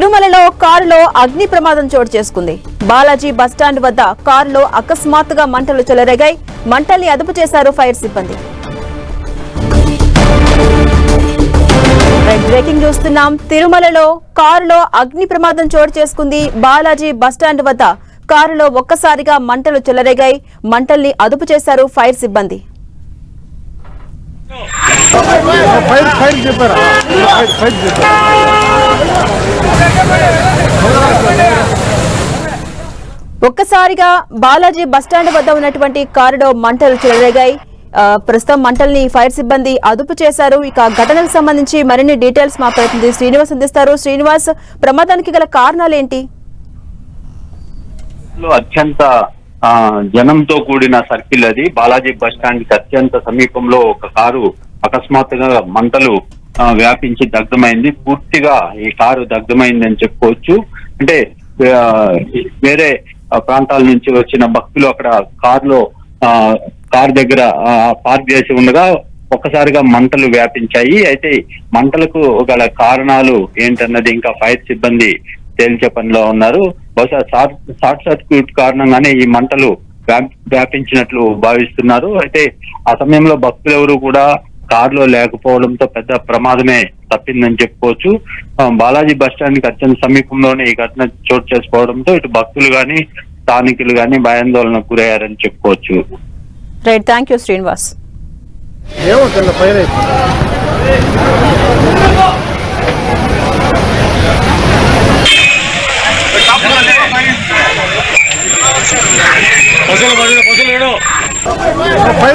తిరుమలలో కారులో అగ్ని ప్రమాదం చోటు చేసుకుంది. బాలాజీ బస్టాండ్ వద్ద కారులో అకస్మాత్తుగా మంటలు చెలరేగాయి. మంటల్ని అదుపు చేశారు ఫైర్ సిబ్బంది. బ్రేకింగ్ చూస్తున్నాం తిరుమలలో కారులో అగ్ని ప్రమాదం చోటు చేసుకుంది బాలాజీ బస్టాండ్ వద్ద. కారులో ఒక్కసారిగా మంటలు చెలరేగాయి. మంటల్ని అదుపు చేశారు ఫైర్ సిబ్బంది. ఫైర్ ఫైర్ చెప్పారా? ఫైర్ ఫైర్ చెప్పారా? ఒక్కసారిగా బాలాజీ బస్టాండ్ వద్ద ఉన్నటువంటి కారులో మంటలు చెలరేగాయి. ప్రస్తుతం మంటల్ని ఫైర్ సిబ్బంది అదుపు చేశారు. ఇక ఘటనకు సంబంధించి మరిన్ని డీటెయిల్స్ మా ప్రతినిధి శ్రీనివాస్ అందిస్తారు. శ్రీనివాస్ ప్రమాదానికి గల కారణాలు ఏంటి? అత్యంత ఆ, జనంతో కూడిన సర్కిల్ అది. బాలాజీ బస్ స్టాండ్కి అత్యంత సమీపంలో ఒక కారు అకస్మాత్తుగా మంటలు వ్యాపించి దగ్ధమైంది. పూర్తిగా ఈ కారు దగ్ధమైందని చెప్పుకోవచ్చు. అంటే వేరే ప్రాంతాల నుంచి వచ్చిన భక్తులు అక్కడ కారులో ఆ, కార్ దగ్గర పార్క్ చేసి ఉండగా ఒక్కసారిగా మంటలు వ్యాపించాయి. అయితే మంటలకు గల కారణాలు ఏంటన్నది ఇంకా ఫైర్ సిబ్బంది తేల్చే పనిలో ఉన్నారు. బహుశా షార్ట్ సర్క్యూట్ కారణంగానే ఈ మంటలు వ్యాపించినట్లు భావిస్తున్నారు. అయితే ఆ సమయంలో భక్తులు ఎవరు కూడా కారులో లేకపోవడంతో పెద్ద ప్రమాదమే తప్పిందని చెప్పుకోవచ్చు. బాలాజీ బస్ స్టాండ్కి అత్యంత సమీపంలోనే ఈ ఘటన చోటు చేసుకోవడంతో ఇటు భక్తులు గాని స్థానికులు గాని భయాందోళనకు గురయ్యారని చెప్పుకోవచ్చు. Right thank you Srinivas. ఏమో